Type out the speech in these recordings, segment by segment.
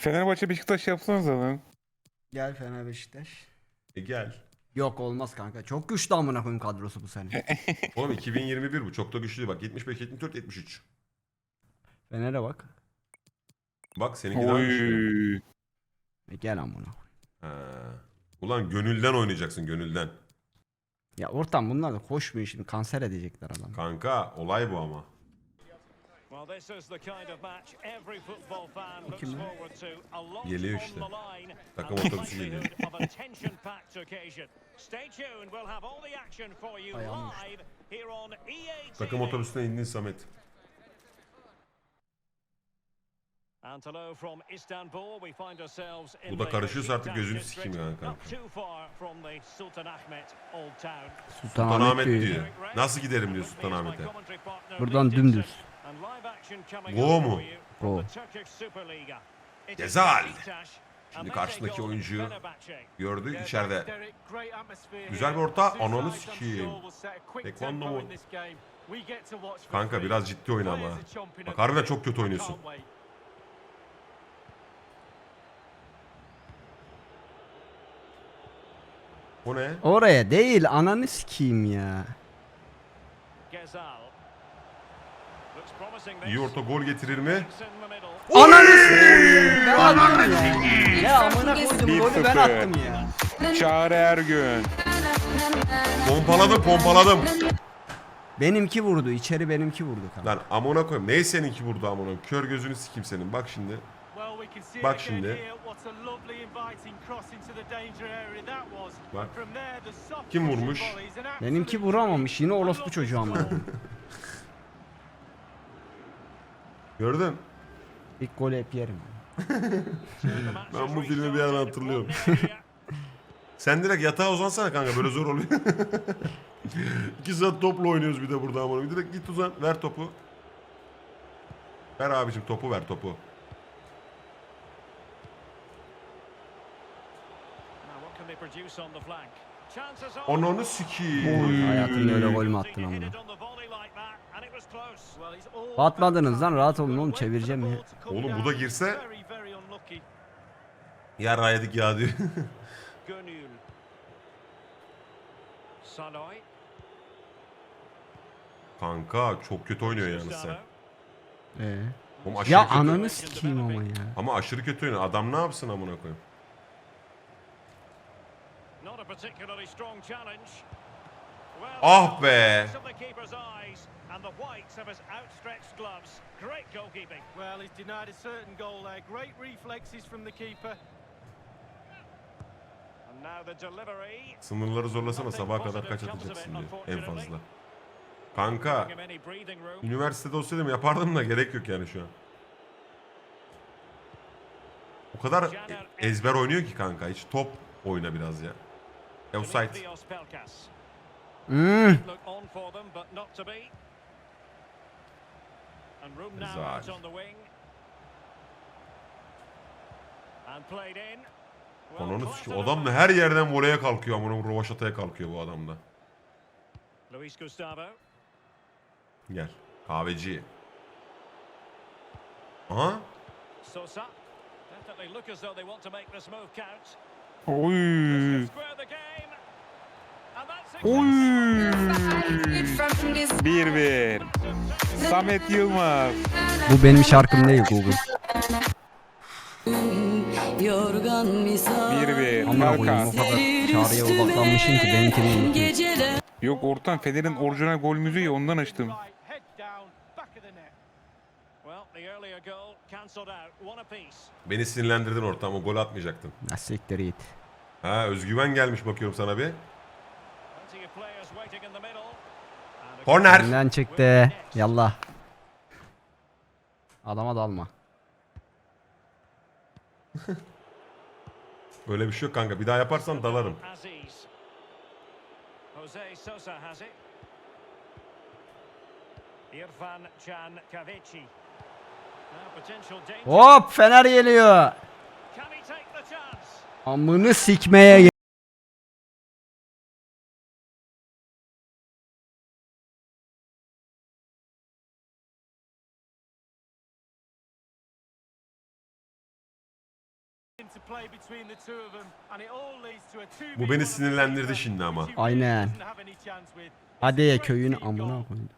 Fenerbahçe Beşiktaş yapsanız lan. Gel Fener Beşiktaş. E gel. Yok olmaz kanka. Çok güçlü amına koyayım kadrosu bu sene. Oğlum 2021 bu çok da güçlü bak 75 74 73. Fener'e bak. Bak seninki daha güçlü. Oy. E gel amına. Ha. Ulan gönülden oynayacaksın gönülden. Ya ortam bunlar da koşmuyor şimdi kanser edecekler adam. Kanka olay bu ama. Well, this is the kind of match every football fan looks kim lan? forward to. A lot Geliyor on işte. the line Takım otobüsü geliyor. likelihood of a tension-packed occasion. Stay tuned. We'll have all the action for you Ayağım live here on EA Takım otobüsüne indin Samet. Antelo from Istanbul. We find ourselves in Bu da the karışıyorsa artık gözünü sikeyim yani kanka. Sultanahmet Sultanahmet diyor. diyor. Nasıl giderim diyor Sultanahmet'e. Buradan dümdüz. Go mu? Go. Gezal. Şimdi karşısındaki oyuncuyu gördü içeride. Güzel bir orta. Ananı sikeyim. Tekvando mu? Kanka biraz ciddi oyna ama. Bak harbiden çok kötü oynuyorsun. O ne? Oraya değil ananı sikeyim ya. İyi orta gol getirir mi? Ananı. Ben attım ya. Ya amına koydum golü ben 1-0. attım ya. Çağrı Ergün. Pompaladım pompaladım. Benimki vurdu. içeri benimki vurdu kanka. Lan amına koyayım. Ney seninki burada koyayım? Kör gözünü sikeyim senin. Bak şimdi. Bak şimdi. Bak. Kim vurmuş? Benimki vuramamış. Yine orospu çocuğu ama. Gördün? İlk golü hep yerim. Ben bu filmi bir yerden hatırlıyorum. Sen direkt yatağa uzansana kanka böyle zor oluyor. İki saat topla oynuyoruz bir de burada amına. Direkt git uzan ver topu. Ver abicim topu ver topu. Ananı sikiyim. Hayatımda öyle gol mü attın amına? Batmadınız lan rahat olun oğlum çevireceğim ya. Oğlum bu da girse ya yedik ya diyor. Kanka çok kötü oynuyor yalnız sen. Ee? Oğlum aşırı Ya kötü. ananı sikeyim ama ya. Ama aşırı kötü oynuyor. Adam ne yapsın amına koyayım? Ah be. of the keeper's eyes and the whites of his outstretched gloves. Great goalkeeping. Well, he's denied a certain goal there. Great reflexes from the keeper. And now the delivery. Sınırları zorlasana sabaha kadar kaç atacaksın diyor en fazla. Kanka room. üniversitede olsaydım yapardım da gerek yok yani şu an. O kadar ezber oynuyor ki kanka hiç top oyna biraz ya. Offside. Dimitrios Pelkas. Hmm. Look on for them, but not to be. And room now out on the wing. And played in. Well, Ananı of Adam da her yerden voleye kalkıyor amına rovaşataya kalkıyor bu adam da. Luis Gustavo. Gel. Kahveci. Aha. Sosa. Definitely look as though they want to make this move count. Oy. Square the game. And that's Oy. 1-1. Samet Yılmaz. Bu benim şarkım değil Google. Yorgan misafir 1-1. Amına koyayım o kadar çağrıya odaklanmışım ki benimkini. Geceler Yok Ortan Fener'in orijinal gol müziği ya, ondan açtım. Beni sinirlendirdin ortama gol atmayacaktın. Ya siktir git. Ha özgüven gelmiş bakıyorum sana bir. Plenty of players waiting in the middle. Corner. Elinden çıktı. Yallah. Adama dalma. Öyle bir şey yok kanka. Bir daha yaparsan dalarım. Aziz. Jose Sosa has it. Irfan Can Kavici. Now potential danger. Hop Fener geliyor. Amını sikmeye Bu beni sinirlendirdi şimdi ama. Aynen. doesn't have any chance with. It's a Adeye great köyün amına koyayım.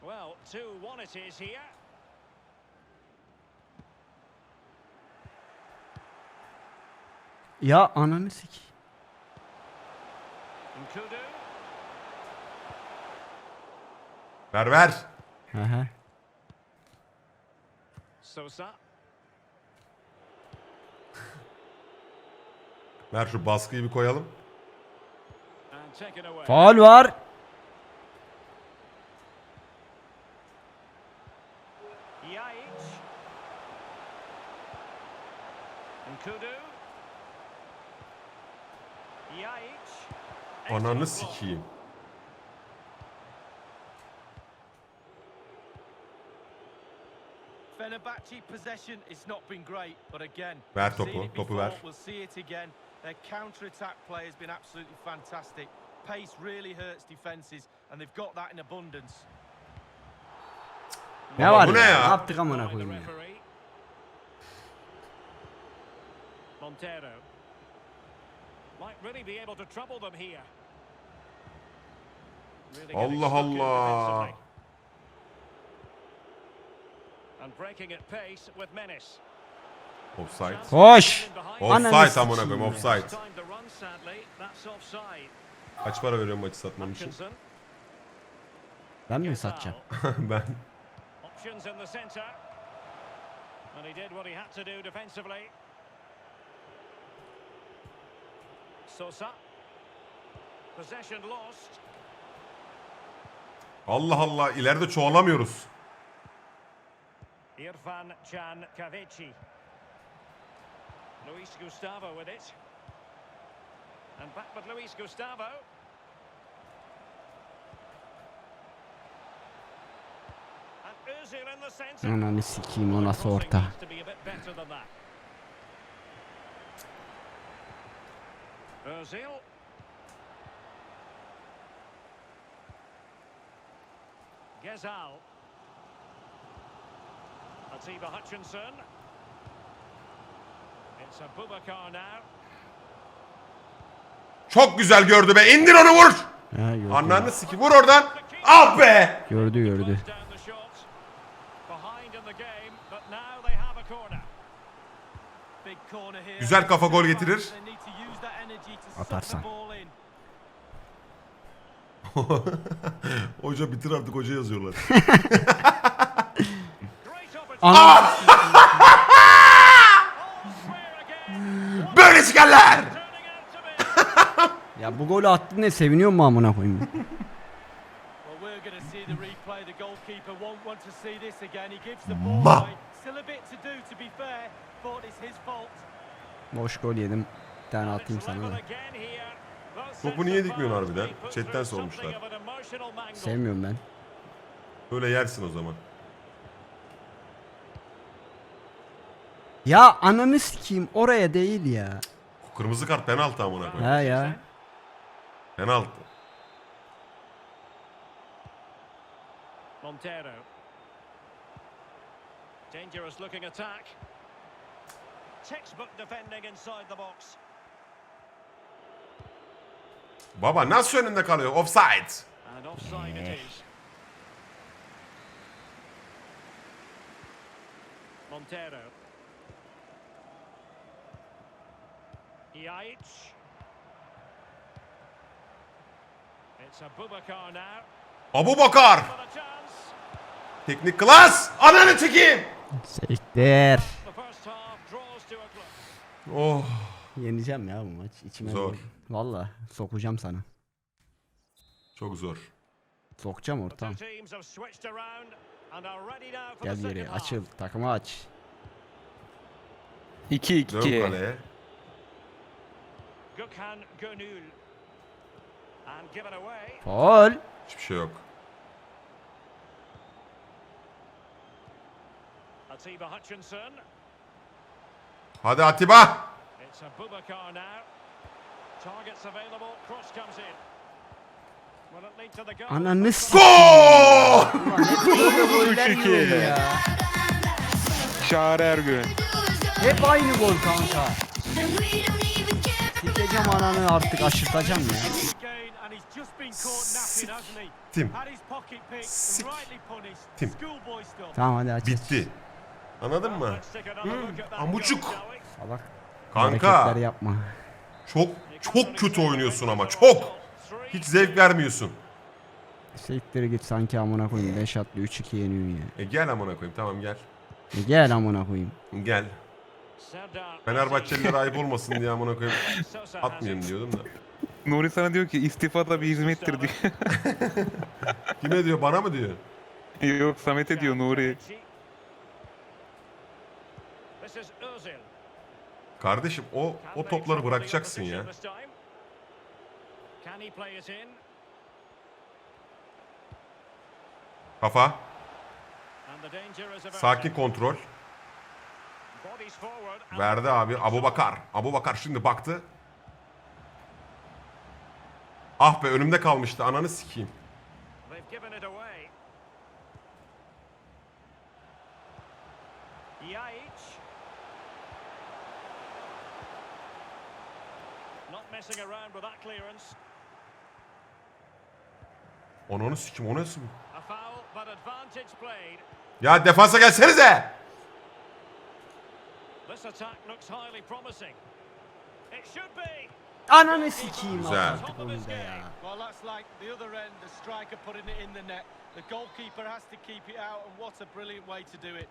Well, 2-1 it is here. Ya ananı sik. Ver ver. Hı hı. Sosa. Ver şu baskıyı bir koyalım. Faul var. Ananı sikeyim. Fenerbahce possession, it's not been great, but again, Ver topu, topu ver. We'll see it again. Their counter-attack play has been absolutely fantastic. Pace really hurts defences, and they've got that in abundance. Ne Baba, var bu ya? ne Ne yaptık amına koyayım ya. Montero. Might really be able to trouble them here. Really getting Allah stuck in Allah. defensively. And breaking at pace with menace. Offside. Koş. Offside amına koyayım ya. offside. Kaç para veriyorum maçı satmam için? Ben mi satacağım? ben. Options in the centre. And he did what he had to do defensively. Sosa. Possession lost. Allah Allah ileride çoğalamıyoruz. Irfan Can Kavici. Luis Gustavo with it. And back with Luis Gustavo. And Özil in the centre. Ananı sikeyim o nasıl orta? Needs to be a bit better than that. Özil. Gezal. Atiba Hutchinson. It's a Bubakar now. Çok güzel gördü be. İndir onu vur. Ha gördü. Ananı siki vur oradan. Ah be. Gördü gördü. Güzel kafa gol getirir. Atarsan. Hoca bitir artık hoca yazıyorlar. Great be. Ya bu golü attın ne seviniyor mu amına koyayım? Ma. Boş gol yedim. Bir tane atayım sana da. Topu niye dikmiyorsun harbiden? Chatten sormuşlar. Sevmiyorum ben. Böyle yersin o zaman. Ya ananı sikeyim oraya değil ya. Kırmızı kart penaltı amına koyayım. Ha ya. Penaltı. Montero. Dangerous looking attack. Textbook defending inside the box. Baba nasıl önünde kalıyor? Offside. And offside it is. Montero. Yajic. It's a Bubakar now. Abu Bakar. For a chance. Teknik klas. Ananı çekeyim. Close. Oh. Yeneceğim ya bu maç. İçime Zor. Valla sokacağım sana. Çok zor. Sokacağım ortam. Gel geri açıl. Takımı aç. 2-2. Gökhan Gönül. And given away. Faul. Hiçbir şey yok. Atiba Hutchinson. Hadi Atiba. It's a Bubakar now. Targets available. Cross comes in. Ananı. Gol! Çağrı Ergün. Hep aynı gol kanka. Sikeceğim ananı artık aşırtacağım ya. Again, and he's just been caught napping, hasn't he? Tim. Had his pocket picked Sick. and rightly punished. Tim. Schoolboy stuff. Tamam hadi aç. Bitti. Anladın mı? At that amucuk. Salak. Kanka Hareketler yapma. çok çok kötü oynuyorsun ama çok. Hiç zevk vermiyorsun. Siktir git sanki amına koyayım 5 atlı 3-2 yeniyorsun ya. E gel amına koyayım tamam gel. E Gel amına koyayım. Gel. Fenerbahçelilere ayıp olmasın diye amına koyayım. Atmayayım diyordum da. Nuri sana diyor ki istifa da bir hizmettir diyor. Kime diyor bana mı diyor? Yok Samet'e diyor Nuri. Kardeşim o o topları bırakacaksın ya. Kafa. Sakin kontrol. Verdi abi. Abu Bakar. Abu Bakar şimdi baktı. Ah be önümde kalmıştı. Ananı sikeyim. Ananı sikeyim. O nasıl? Played. Ya defansa gelsenize. This attack looks highly promising. It should be. Ananı sikeyim Güzel. artık onu ya. Well, that's like the other end, the striker putting it in the net. The goalkeeper has to keep it out, and what a brilliant way to do it.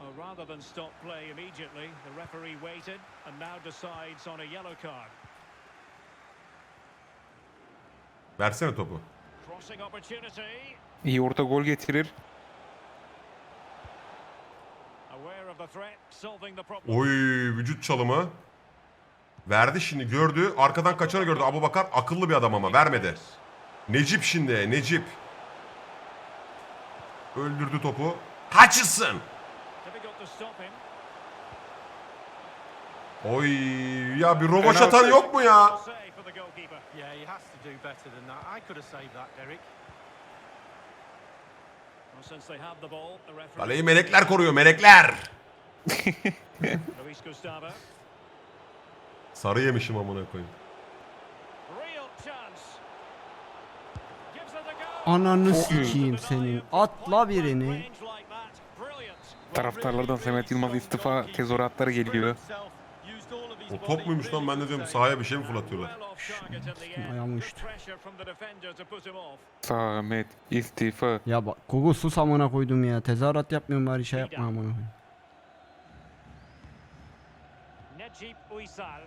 Oh, rather than stop play immediately, the referee waited and now decides on a yellow card. Versene topu. Crossing opportunity. İyi orta gol getirir. Oy vücut çalımı. Verdi şimdi gördü. Arkadan kaçanı gördü. Abu Bakar akıllı bir adam ama vermedi. Necip şimdi Necip. Öldürdü topu. Hutchinson. Oy ya bir roboş atan yok mu ya? Save for the goalkeeper. Yeah, he has to do better than that. I could have saved that, Derek. Well, since they have the ball, the referee. Kaleyi melekler koruyor melekler. Sarı yemişim amına koyayım. Ananı sikeyim senin. Atla birini. Taraftarlardan Samet Yılmaz istifa tezahüratları geliyor. Used all of his O top muymuş lan ben de diyorum sahaya bir şey mi fırlatıyorlar? Ayağım uçtu. Samet istifa. Ya bak Google sus amına koydum ya. Tezahürat yapmıyorum bari şey yapma amına koyayım. Necip Uysal.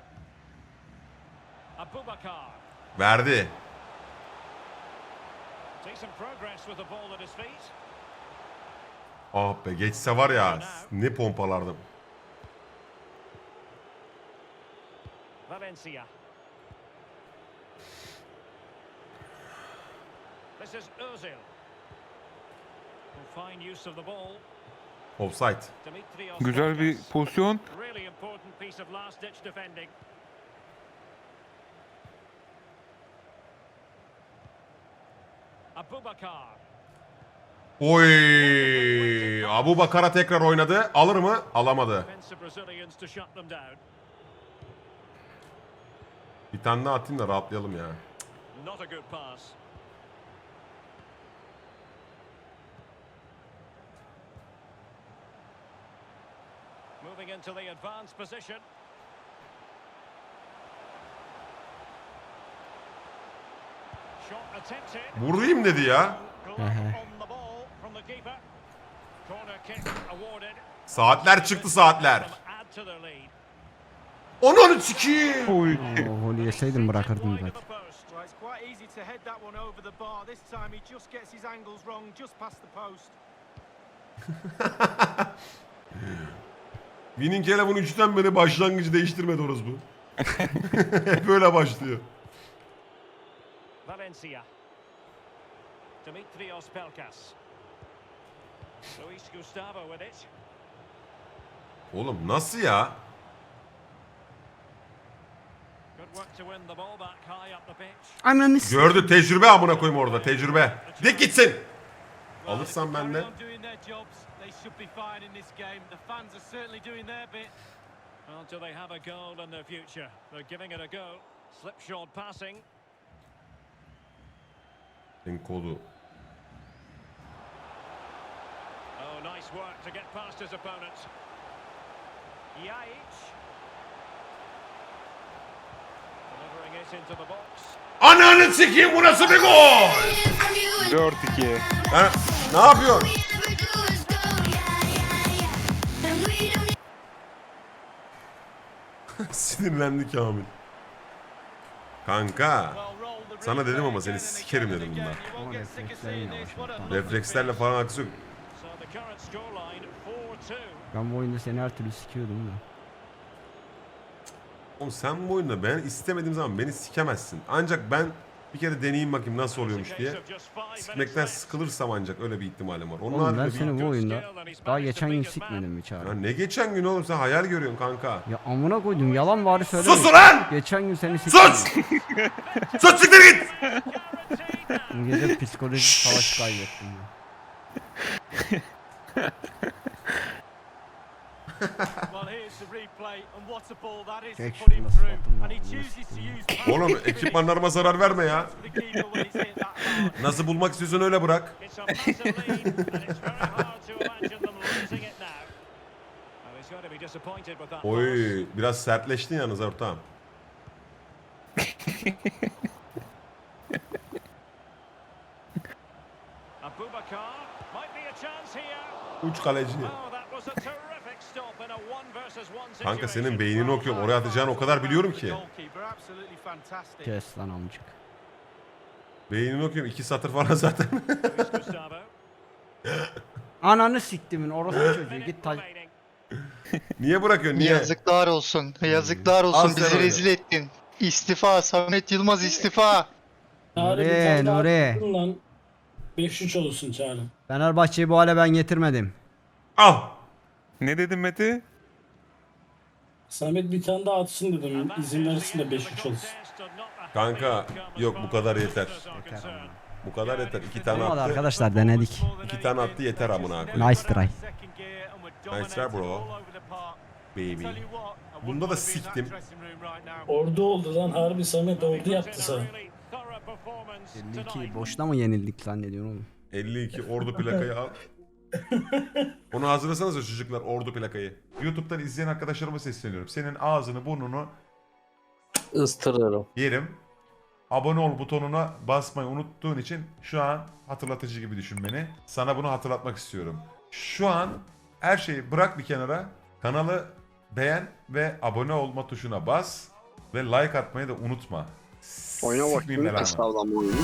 Abubakar. Verdi. Ah be geçse var ya ne pompalardım. Valencia. This is Özil. Will find use of the ball. Offside. Güzel bir pozisyon. Really important piece of last ditch defending. Abubakar. Oy! Abu Bakar'a tekrar oynadı. Alır mı? Alamadı. Bir tane daha atayım da rahatlayalım ya. Moving into the advanced position. Shot attempted. Vurayım dedi ya. Saatler çıktı saatler. Onun sikiyim. Golü yeseydim bırakırdım post. Winning Eleven 3'ten beri başlangıcı değiştirmedi orası bu. Böyle başlıyor. Valencia. Dimitrios Pelkas. Luis Gustavo with it. Oğlum nasıl ya? Good work to win the ball back high up the pitch. Ananı s- Gördü tecrübe amına koyayım orada tecrübe. Dik gitsin. Alırsam ben de. Well, do they have a goal in their future? They're giving it a go. Slipshod passing. Kodu. Oh, nice work to get past his opponent. Yaich. Delivering it into the box. Ananı sikeyim bu nasıl bir gol? 4-2. Ha, ne yapıyorsun? Sinirlendi Kamil. Kanka. Sana dedim ama seni sikerim dedim lovely Reflekslerle falan yok. 4-2. Ben bu oyunda seni her türlü sikiyordum da. Oğlum sen bu oyunda ben istemediğim zaman beni sikemezsin. Ancak ben bir kere deneyeyim bakayım nasıl oluyormuş diye. Sikmekten sıkılırsam ancak öyle bir ihtimalim var. Onun Oğlum ben haricinde bir... seni bu oyunda daha geçen gün sikmedim mi Ya çağrı? ne geçen gün oğlum sen hayal görüyorsun kanka. Ya amına koydum yalan bari söyleme. Sus ulan! Geçen gün seni sikmedim. Sus! Sus siktir git! Bu gece psikolojik savaş kaybettim ya. Well, here's the replay, and what a ball that is to Çek put şunu him da through. suratımdan And he bunu chooses to sikeyim. use Oğlum ekipmanlarıma zarar verme ya. Nasıl bulmak istiyorsan öyle bırak. Oy biraz sertleştin yalnız ortağım. Uç kaleci. Kanka senin beynini okuyorum. Oraya atacağını o kadar biliyorum ki. Kes lan amcık. Beynini okuyorum. iki satır falan zaten. Ananı siktimin orası çocuğu git ta remaining. Niye bırakıyorsun? Niye? Yazıklar olsun. Yazıklar Al olsun. sen Bizi rezil ettin. İstifa. Samet Yılmaz istifa. Çağrı bir Nuri, tane daha Nuri. lan. 5-3 olsun Çağrı. Fenerbahçe'yi bu hale ben getirmedim. Al. Ne dedin Mete? Samet bir tane daha atsın dedim. İzin verirsin de 5-3 olsun. Kanka yok bu kadar yeter. Yeter. Bu kadar yeter. İki tane Olmadı attı. arkadaşlar denedik. İki tane attı yeter amına koyayım. Nice try. Nice try bro. Baby. Bunda da siktim. Ordu oldu lan harbi Samet ordu yaptı sana. 52 boşta mı yenildik zannediyorsun oğlum? 52 ordu plakayı al. Onu hazırlasanıza çocuklar ordu plakayı. YouTube'dan izleyen arkadaşlarıma sesleniyorum. Senin ağzını burnunu ıstırırım. yerim. Abone ol butonuna basmayı unuttuğun için şu an hatırlatıcı gibi düşün beni. Sana bunu hatırlatmak istiyorum. Şu an her şeyi bırak bir kenara. Kanalı beğen ve abone olma tuşuna bas. Ve like atmayı da unutma. Oyuna Sikmeyeyim bakayım. belanı. Oyunu.